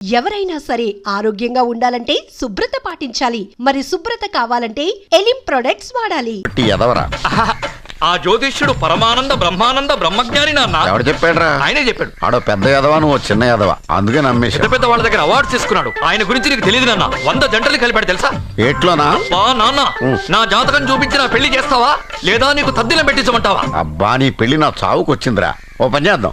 ఎవరైనా సరే ఆరోగ్యంగా ఉండాలంటే శుభ్రత పాటించాలి. మరి శుభ్రత కావాలంటే ఎలిం ప్రొడక్ట్స్ వాడాలి. ఎదవరా? ఆ జ్యోతిష్యుడు పరమానంద బ్రహ్మానంద బ్రహ్మజ్ఞాని నాన్న. ఎవడు చెప్పాడురా? ఆయనే చెప్పాడు. ఆడో పెద్ద ఎదవా నువ్వు చిన్న ఎదవా? అందుకే పెద్ద నమ్మేశా పెద్ద వాళ్ళ దగ్గర అవార్డ్స్ తీసుకున్నాడు. ఆయన గురించి నీకు తెలియదు నాన్న. వంద జంటలు కలిపాడు తెలుసా? ఏట్లోనా? బా నాన్న నా జాతకం చూపించి నా పెళ్ళి చేస్తావా? లేదా నీకు తద్దిలం పెట్టించమంటావా? అబ్బా నీ పెళ్ళి నా చావుకు వచ్చిందిరా ఓ పని చేద్దాం.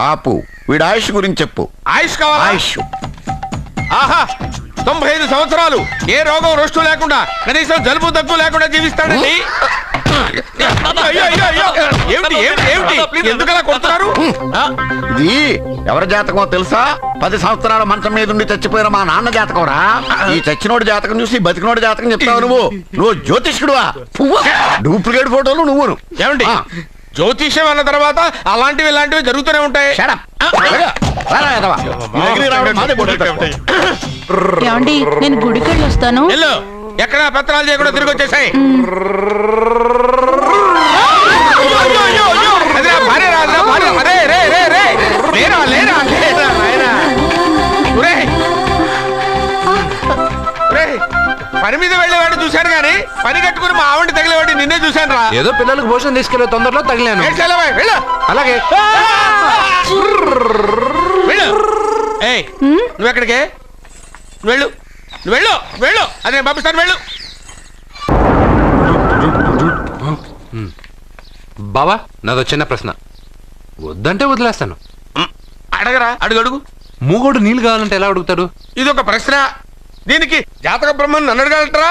ఆపు. వీడి ఆయుష్ గురించి చెప్పు. ఆయుష్ కావాలా? ఆయుష్. ఆహా తొంభై ఐదు సంవత్సరాలు. ఏ రోగం రొస్టు లేకుండా కనీసం జలుబు దగ్గు లేకుండా జీవిస్తాడండి? అయ్యో, అయ్యో, అయ్యో. ఏమిటి ఏమిటి ఏమిటి? ఎందుకలా కొడుతున్నారు? ఆ, ఇది ఎవరి జాతకమో తెలుసా? పది సంవత్సరాల మంచం మీద ఉండి చచ్చిపోయిన మా నాన్న జాతకం రా. ఈ చచ్చినోడి జాతకం చూసి బతికినోడి జాతకం చెప్తావు నువ్వు. నువ్వు జ్యోతిష్కుడువా? డూప్లికేట్ ఫోటోలు నువ్వును. ఏమండి? ఆ. జ్యోతిష్యం అన్న తర్వాత అలాంటివి ఇలాంటివి జరుగుతూనే ఉంటాయి. ఏమండి నేను గుడికి వెళ్ళి వస్తాను. వెళ్ళు. ఎక్కడ పత్రాలు చేయకుండా తిరిగి వచ్చేసాయి. పని మీద గాని పని కట్టుకుని మా ఆవిడ తగిలేవాడి నిన్నే చూశాను రా ఏదో పిల్లలకు భోజనం తీసుకెళ్ళే తొందరలో తగిలాను. అలాగే. వెళ్ళు. ఏయ్ నువ్వు ఎక్కడికే వెళ్ళు. వెళ్ళు వెళ్ళు. అదే పంపిస్తాను వెళ్ళు. బావా నాదో చిన్న ప్రశ్న. వద్దంటే వదిలేస్తాను. అడగరా అడుగు అడుగు. మూగోడు నీళ్ళు కావాలంటే ఎలా అడుగుతాడు? ఇది ఒక ప్రశ్న. దీనికి జాతక బ్రహ్మను నన్ను అడగలటరా?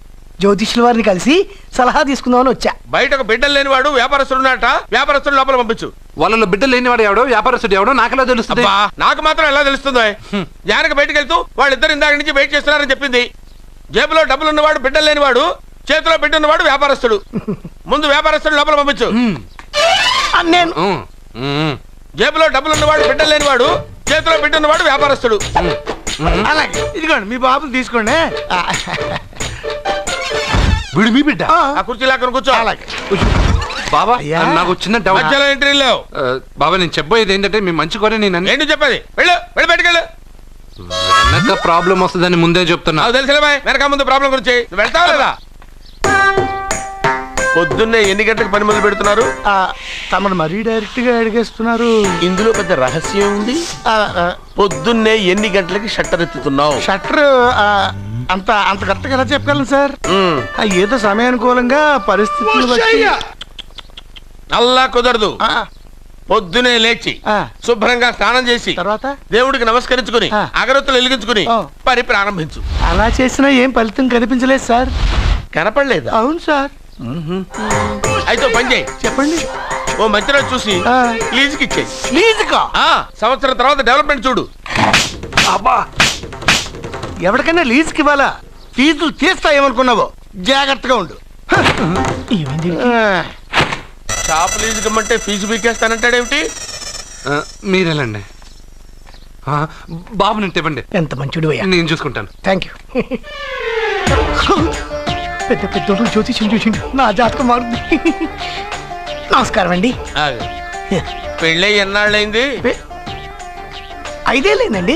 జ్యోతిష్యుల వారిని కలిసి సలహా తీసుకుందామని వచ్చా. బయటకు బిడ్డలు లేనివాడు వ్యాపారస్తుడు ఉన్నట వ్యాపారస్తుడు లోపల పంపించు. వాళ్ళలో బిడ్డలు లేనివాడు ఎవడో? వ్యాపారస్తుడు ఎవడో? నాకెలా తెలుస్తుంది? అబ్బా నాకు మాత్రం ఎలా తెలుస్తుందో? జానకి బయటకు వెళ్తూ వాళ్ళిద్దరు ఇందాక నుంచి వెయిట్ చేస్తున్నారని చెప్పింది. జేబులో డబ్బులు ఉన్నవాడు బిడ్డలు లేనివాడు చేతిలో బిడ్డ ఉన్నవాడు వ్యాపారస్తుడు. ముందు వ్యాపారస్తుడు లోపల పంపించు. నేను జేబులో డబ్బులు ఉన్నవాడు బిడ్డలు లేనివాడు చేతిలో బిడ్డ ఉన్నవాడు వ్యాపారస్తుడు అలాగే. ఇదిగోండి మీ బాబుని తీసుకోండి. వీడు మీ బిడ్డ. ఆ, కుర్చీలో అక్కడ కూర్చో. అలాగే. బాబా అయ్యా. నాకు చిన్న డౌట్ మధ్యలో ఎంట్రీ లేవు. ఆ, బాబా నేను చెప్పబోయేది ఏంటంటే మీ మంచి కోరే నేను అన్ని- ఏంటి చెప్పేది? వెళ్ళు వెళ్ళి బయటకు వెళ్ళు. వెనక ప్రాబ్లం వస్తుందని ముందే చెప్తున్నా. నాకు తెలుసులే బాయ్ వెనక ముందు ప్రాబ్లం గురించి. నువ్వు వెళ్తావా లేదా? పొద్దున్నే ఎన్ని గంటలకు పని మొదలు పెడుతున్నారు? ఆ, తమను మరీ డైరెక్ట్గా అడిగేస్తున్నారు. ఇందులో పెద్ద రహస్యం ఉంది. పొద్దున్నే ఎన్ని గంటలకి షట్టర్ ఎత్తుతున్నావు? షట్టర్ ఆ, అంత అంత కరెక్ట్గా ఎలా చెప్పగలను సార్ ఆ, ఏదో సమయానుకూలంగా పరిస్థితులు బట్టి. అల్లా కుదరదు. ఆ, పొద్దునే లేచి ఆ. శుభ్రంగా స్నానం చేసి తర్వాత? దేవుడికి నమస్కరించుకుని ఆ. అగరొత్తులు వెలిగించుకుని ఆ. పని ప్రారంభించు. అలా చేసినా ఏం ఫలితం కనిపించలేదు సార్ కనపడలేదా? అవును సార్ అయితే ఓ పని చేయి. చెప్పండి. ఓ మంచి రోజు చూసి ఆ. లీజుకి? ఇచ్చేయి ఆ, సంవత్సరం తర్వాత డెవలప్మెంట్ చూడు. అబ్బా! ఎవరికైనా లీజుకి ఇవ్వాలా? ఫీజులు తీస్తాయేమనుకున్నావో జాగ్రత్తగా ఉండు. షాప్ లీజుకి ఇమ్మంటే ఫీజు పీకేస్తానంటాడేమిటి ఆ, బాబు నేను ఇవ్వండి ఎంత మంచిడు నేను చూసుకుంటాను. థ్యాంక్ యూ పెద్ద పెద్దోడు జ్యోతిష్యం చూసిండు. నా జాతకం మారుంది నమస్కారం అండి. పెళ్ళై ఎన్నాళ్ళైంది? ఐదే లేదండి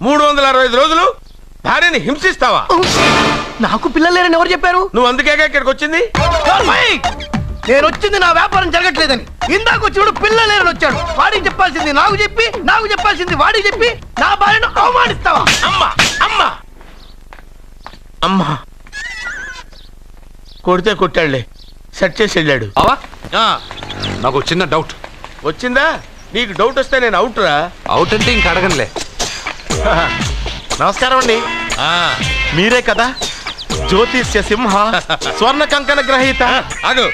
మూడు వందల అరవై ఐదు రోజులు భార్యని హింసిస్తావా? నాకు పిల్లలు లేరని ఎవరు చెప్పారు? నువ్వు అందుకేగా ఇక్కడికి వచ్చింది! నేను వచ్చింది నా వ్యాపారం జరగట్లేదని. ఇందాక వచ్చినప్పుడు పిల్లలు లేరని వచ్చాడు. వాడికి చెప్పాల్సింది నాకు చెప్పి నాకు చెప్పాల్సింది వాడికి చెప్పి నా భార్యను అవమానిస్తావా? అమ్మా అమ్మా. అమ్మా. కొడితే కొట్టాడులే. సెట్ చేసి వెళ్ళాడు. ఆ, నాకు చిన్న డౌట్ వచ్చిందా? నీకు డౌట్ వస్తే నేను అవుట్ రా అవుట్ అంటే ఇంక అడగనులే. నమస్కారం అండి. ఆ, మీరే కదా? జ్యోతిష్య సింహ. స్వర్ణ కంకణ గ్రహీత. ఆగు.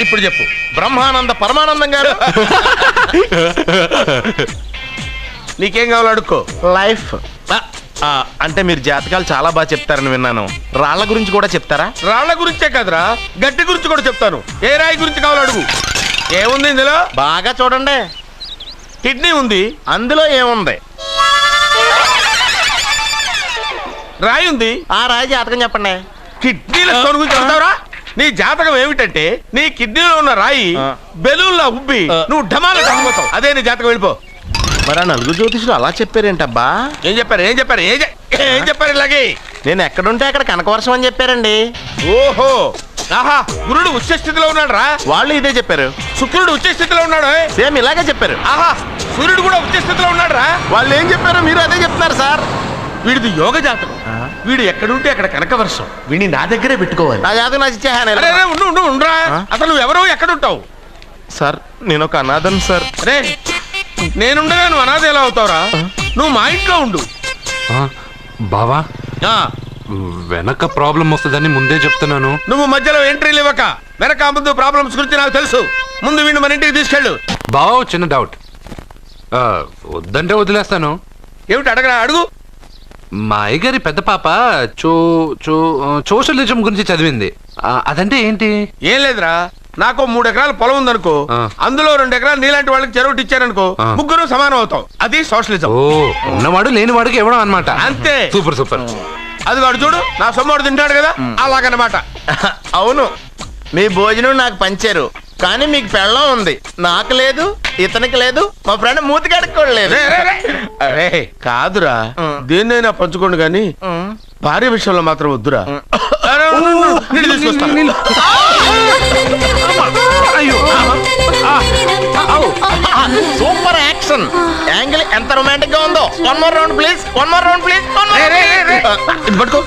ఇప్పుడు చెప్పు. బ్రహ్మానంద పరమానందం గారు? నీకేం కావాలో అడుక్కో. లైఫ్. అంటే మీరు జాతకాలు చాలా బాగా చెప్తారని విన్నాను. రాళ్ళ గురించి కూడా చెప్తారా? రాళ్ళ గురించే కదరా? గట్టి గురించి కూడా చెప్తాను. ఏ రాయి గురించి కావాలో అడుగు. ఏముంది ఇందులో? బాగా చూడండి. కిడ్నీ ఉంది అందులో ఏముంది? రాయి ఉంది. ఆ రాయి జాతకం చెప్పండి. కిడ్నీల స్టోన్ గురించి చెప్తావురా? నీ జాతకం ఏమిటంటే నీ కిడ్నీలో ఉన్న రాయి. బెలూన్లా ఉబ్బి. నువ్వు ఢమాల చచ్చిపోతావు అదే నీ జాతకం వెళ్ళిపో. మరి ఆ నలుగురు జ్యోతిషులు అలా చెప్పారేంటబ్బా? ఏం చెప్పారు ఏం చెప్పారు ఏం చెప్పారు ఇలాగే? నేను ఎక్కడుంటే అక్కడ కనకవర్షం అని చెప్పారండి. ఓహో! ఆహా గురుడు ఉచ్చ స్థితిలో ఉన్నాడు రా వాళ్ళు ఇదే చెప్పారు. శుక్రుడు ఉచ్చ స్థితిలో ఉన్నాడు. సేమ్ ఇలాగే చెప్పారు. ఆహా సూర్యుడు కూడా ఉచ్చ స్థితిలో ఉన్నాడు రా వాళ్ళు ఏం చెప్పారు మీరు అదే చెప్తున్నారు సార్. వీడిది యోగ జాతకం. వీడు ఎక్కడుంటే అక్కడ కనకవర్షం. వీడిని నా దగ్గరే పెట్టుకోవాలి. నా జాతకం నాకు ఇచ్చేహాను అరే అరే, ఉండు ఉండు ఉండురా? అసలు నువ్వు ఎవరో ఎక్కడుంటావు? సార్ నేను ఒక అనాథం సార్. రే నేనుండగా నువ్వు అనాథ ఎలా అవుతావురా? నువ్వు మా ఇంట్లో ఉండు. బావా? ఆ, వెనక ప్రాబ్లం వస్తుందని ముందే చెప్తున్నాను. నువ్వు మధ్యలో ఎంట్రీలు ఇవ్వక వెనక ముందు ప్రాబ్లమ్స్ గురించి నాకు తెలుసు. ముందు వీడిని మన ఇంటికి తీసుకెళ్ళు. బావా చిన్న డౌట్ ఆ, వద్దంటే వదిలేస్తాను. ఏమిటి అడగరా అడుగు. మా అయ్యగారి పెద్ద పాప చో చో సోషలిజం గురించి చదివింది. ఆ, అదంటే ఏంటి? ఏం లేదురా నాకు మూడు ఎకరాల పొలం ఉందనుకో ఆ. అందులో రెండు ఎకరాలు నీలాంటి వాళ్ళకి చెరువు ఇచ్చారనుకో ఆ. ముగ్గురు సమానం అవుతాం. అది సోషలిజం. ఓ ఉన్నవాడు లేనివాడికి ఇవ్వడం అనమాట అంతే. Super super. అది వాడు చూడు నా సొమ్మడు తింటాడు కదా. అలాగనమాట. అవును మీ భోజనం నాకు పంచారు కానీ మీకు పెళ్ళం ఉంది. నాకు లేదు ఇతనికి లేదు మా ఫ్రెండ్ మూతి కడుక్కోలేదు. అరే కాదురా. దేన్నైనా పంచుకోండి కానీ భార్య విషయంలో మాత్రం వద్దురా. Super action. యాంగిల్ ఎంత రొమాంటిక్గా ఉందో one more round please one more round please పట్టుకో.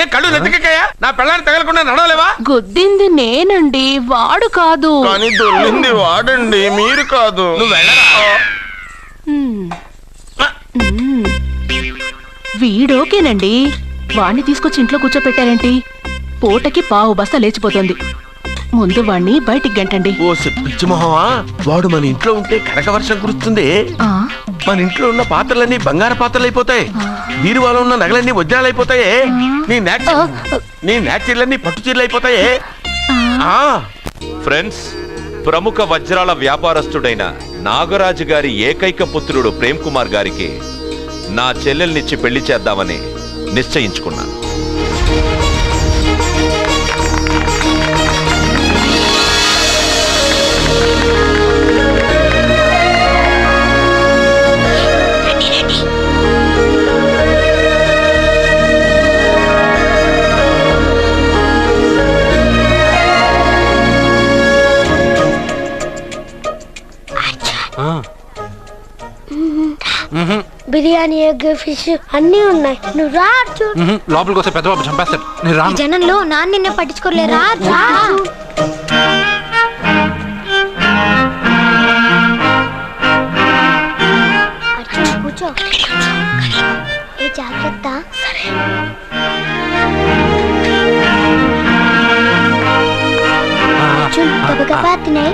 ఏ కళ్ళు నెత్తికెక్కాయా? నా పెళ్ళాన్ని తగలకుండా నడవలేవా? గుద్దింది నేనండి వాడు కాదు. కానీ దొల్లింది వాడండి మీరు కాదు. నువ్వు వెళ్ళరా. వీడోకేనండి. వాణ్ణి తీసుకొచ్చి ఇంట్లో కూర్చోపెట్టారేంటి? పూటకి పావు బస్తా లేచిపోతుంది. ముందు వాణ్ణి బయటికి గంటండి. ఓ వాడు మన ఇంట్లో ఉంటే కనక వర్షం కురుస్తుంది. ఆ, మన ఇంట్లో ఉన్న పాత్రలన్నీ బంగారు పాత్రలు అయిపోతాయి బీరువాలో ఉన్న నగలన్నీ వజ్రాలు అయిపోతాయి నీ నాచ నీ నాచీర్లన్నీ పట్టు చీరలు అయిపోతాయి ఆ. ఫ్రెండ్స్ ప్రముఖ వజ్రాల వ్యాపారస్తుడైన నాగరాజు గారి ఏకైక పుత్రుడు ప్రేమ్ కుమార్ గారికి నా చెల్లెల్నిచ్చి పెళ్ళి చేద్దామని నిశ్చయించుకున్నాను. బిర్యానీ ఎగ్ ఫిష్ అన్నీ ఉన్నాయి. నువ్వు రా అర్జున్. లోపలికి వస్తే పెద్ద బాబు చంపేస్తాడు. నేను ఈ రాను జనంలో నాన్న నిన్నే పట్టించుకోలే రా రా. అర్జున్ కూర్చో. ఏ జాగ్రత్త? గబగబా తినాయి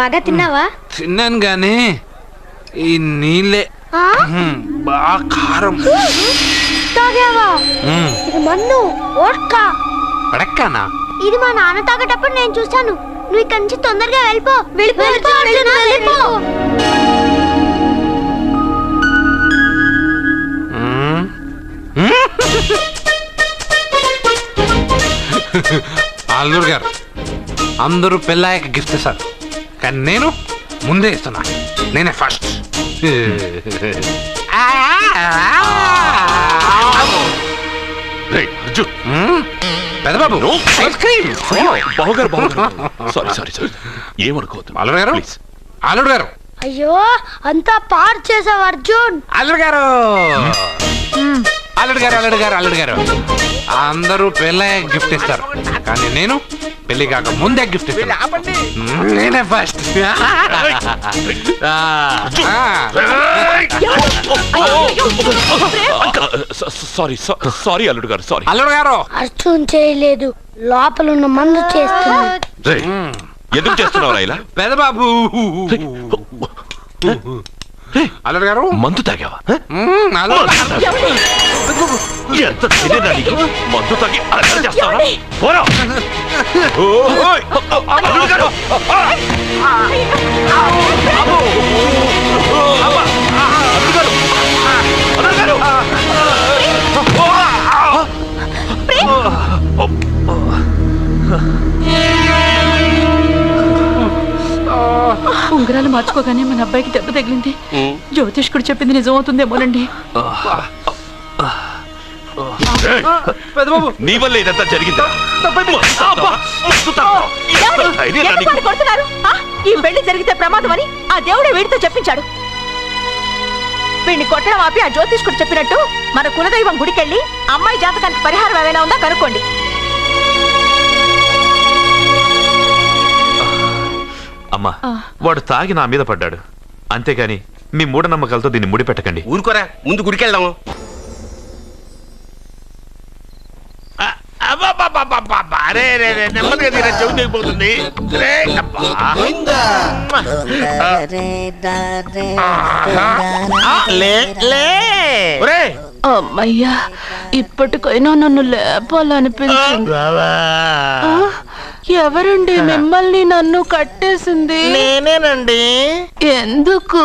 బాగా తిన్నావా? తిన్నాను గానీ ఈ నీళ్ళే. ఆ? బాగా కారం. తాగావా? మ్మ్, ఇది మన్ను ఓట్కా పడక్కానా ఇది మా నాన్న తాగేటప్పుడు నేను చూశాను. నువ్వు ఇక్కడి నుంచి తొందరగా వెళ్ళిపో. వెళ్ళిపో అర్జున, వెళ్ళిపో మ్మ్. మ్మ్. అల్లుడు గారు అందరూ పెళ్ళాయక గిఫ్ట్ ఇస్తారు. కానీ నేను ముందే ఇస్తున్నా. నేనే ఫస్ట్ రేయ్, అర్జున్. పెద్దబాబు ఐస్ క్రీమ్ బావగారు బావగారు. సారీ సారీ సారీ ఏమనుకోవద్దు. అల్లుడు గారు? ప్లీజ్ అల్లుడు గారు. అయ్యో అంతా పాడు చేసావు అర్జున్. అల్లుడు గారు. అల్లుడు గారు అల్లుడు గారు అల్లుడు గారు. అందరూ పెళ్ళయ్య గిఫ్ట్ ఇస్తారు. కానీ నేను పెళ్ళి కాక ముందే గిఫ్ట్ నేనే ఫస్ట్ సారీ సారీ అల్లుడు గారు సారీ. అల్లుడు గారు. అర్జున్ చేయలేదు. లోపల ఉన్న మందు చేస్తుంది ఎందుకు చేస్తున్నావు ఇలా పెదబాబు. అల్లరి గారు? మందు తాగావా? ఎంత తెలియదా నీకు? మందు తాగి అల్లరి చేస్తావా? ఉంగరాలు మార్చుకోగానే మన అబ్బాయికి దెబ్బ తగిలింది. జ్యోతిష్కుడు చెప్పింది నిజం నీ వల్ల ఇదంతా జరిగింది? ఈ పెళ్ళి జరిగితే ప్రమాదం అని ఆ దేవుడే వీడితో చెప్పించాడు. వీడిని కొట్టడం ఆపి ఆ జ్యోతిష్కుడు చెప్పినట్టు మన కులదైవం గుడికెళ్ళి అమ్మాయి జాతకానికి పరిహారం ఏమైనా ఉందా కనుక్కోండి. అమ్మా వాడు తాగి నా మీద పడ్డాడు. అంతేగాని మీ మూఢనమ్మకాలతో దీన్ని ముడిపెట్టకండి. ఊరుకోరా ముందు గుడికెళ్దాము. అమ్మయ్యా ఇప్పటికైనా నన్ను లేపాలనిపించింది. ఎవరండి? మిమ్మల్ని నన్ను కట్టేసింది? నేనేనండి. ఎందుకు?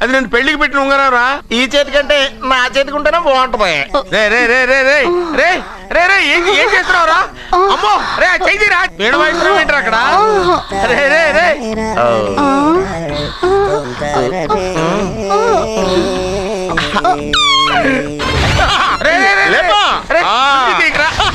అది నేను పెళ్ళికి పెట్టిన ఉంగరారా ఈ చేతి కంటే నా చేతికి ఉంటేనే బాగుంటది. రే రే రే రే రే రే రే రే ఏం ఏం చేస్తున్నావురా? అమ్మో రే చెయ్యి రా వేణు వాయిస్తున్నావు ఏంట్రా అక్కడ రే రే రే. రే రే రే లేపో